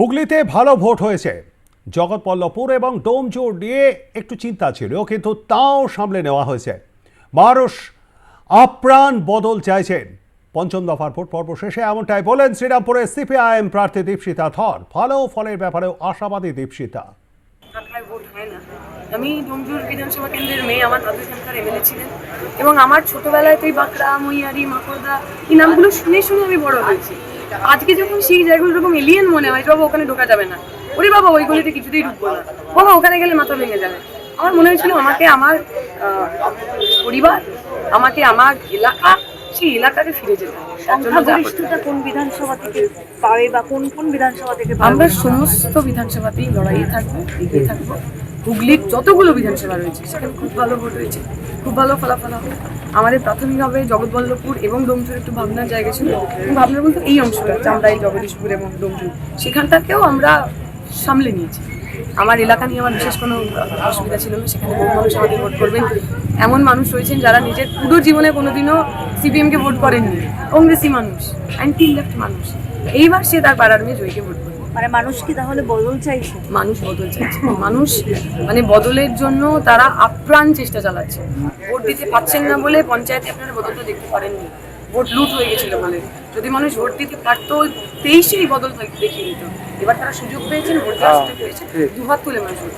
হুগলিতে ভালো ভোট হয়েছে। জগৎপল্লভপুর এবং ডোমজোর নিয়ে একটু চিন্তা ছিল, কিন্তু তাও সামলে নেওয়া হয়েছে। মানুষ আপ্রাণ বদল চাইছেন। পঞ্চম দফার ভোট পর্ব শেষে এমনটাই বলেন শ্রীরামপুরের সিপিআইএম প্রার্থী দীপশিতা ধর। ভালো ফলের ব্যাপারেও আশাবাদী দীপশিতা। আমি ডোমজুর বিধানসভা কেন্দ্রের মেয়ে, আমার দাদু এখানকার এমএলএ ছিলেন। এবং আমার ছোটবেলায় তো এই বাঁকড়া, মইয়ারি, মাকড়দা, এই নামগুলো শুনে শুনে আমি বড় হয়েছি। আজকে যখন সেই জায়গাগুলো এরকম এলিয়েন মনে হয় বাবা ওখানে ঢোকা যাবে না। ওরে বাবা ওই গলিতে কিছুতেই ঢুকবো না। বাবা ওখানে গেলে মাথা ভেঙে যাবে। আমার মনে হয়েছিল আমাকে আমার পরিবার আমাকে আমার এলাকা সেই এলাকাকে ফিরে যেতে কোন বিধানসভা থেকে পাবে বা কোন কোন বিধানসভা থেকে আমরা সমস্ত বিধানসভাতেই লড়াইয়ে থাকব থাকব। হুগলির যতগুলো বিধানসভা রয়েছে, সেখানে খুব ভালো ভোট হয়েছে খুব ভালো ফলাফল হবে। আমাদের প্রাথমিকভাবে জগৎবল্লভপুর এবং ডোমচুর, একটু ভাবনার জায়গা ছিল। এবং ভাবনার বলতে এই অংশটা চামড়াই জগদীশপুর এবং ডোমচুর। সেখানটাকেও আমরা সামলে নিয়েছি। আমার এলাকা নিয়ে আমার বিশেষ কোনো অসুবিধা ছিল না, সেখানে বহু মানুষ আমাকে ভোট করবেন। এমন মানুষ রয়েছেন যারা নিজের পুরো জীবনে কোনোদিনও সিপিএমকে ভোট করেননি। কংগ্রেসি মানুষ অ্যান্টি লেফট মানুষ। এইবার সে তার পাড়ার মেয়ে জয়ীকে ভোট করবে। মানে মানুষ কি তাহলে বদল চাইছে? মানুষ বদল চাইছে। মানুষ মানে বদলের জন্য তারা আপ্রাণ চেষ্টা চালাচ্ছে। ভোট দিতে পাচ্ছেন না বলে পঞ্চায়েতে আপনারা বদলটা দেখতে পারেননি। ভোট লুট হয়ে গেছিল মানে। যদি মানুষ ভোট দিতে পারতো, তেইশেই বদল দেখিয়ে দিত। এবার তারা সুযোগ পেয়েছেন, ভোট দেওয়ার সুযোগ পেয়েছে দুহাত তুলে মানুষ ভোট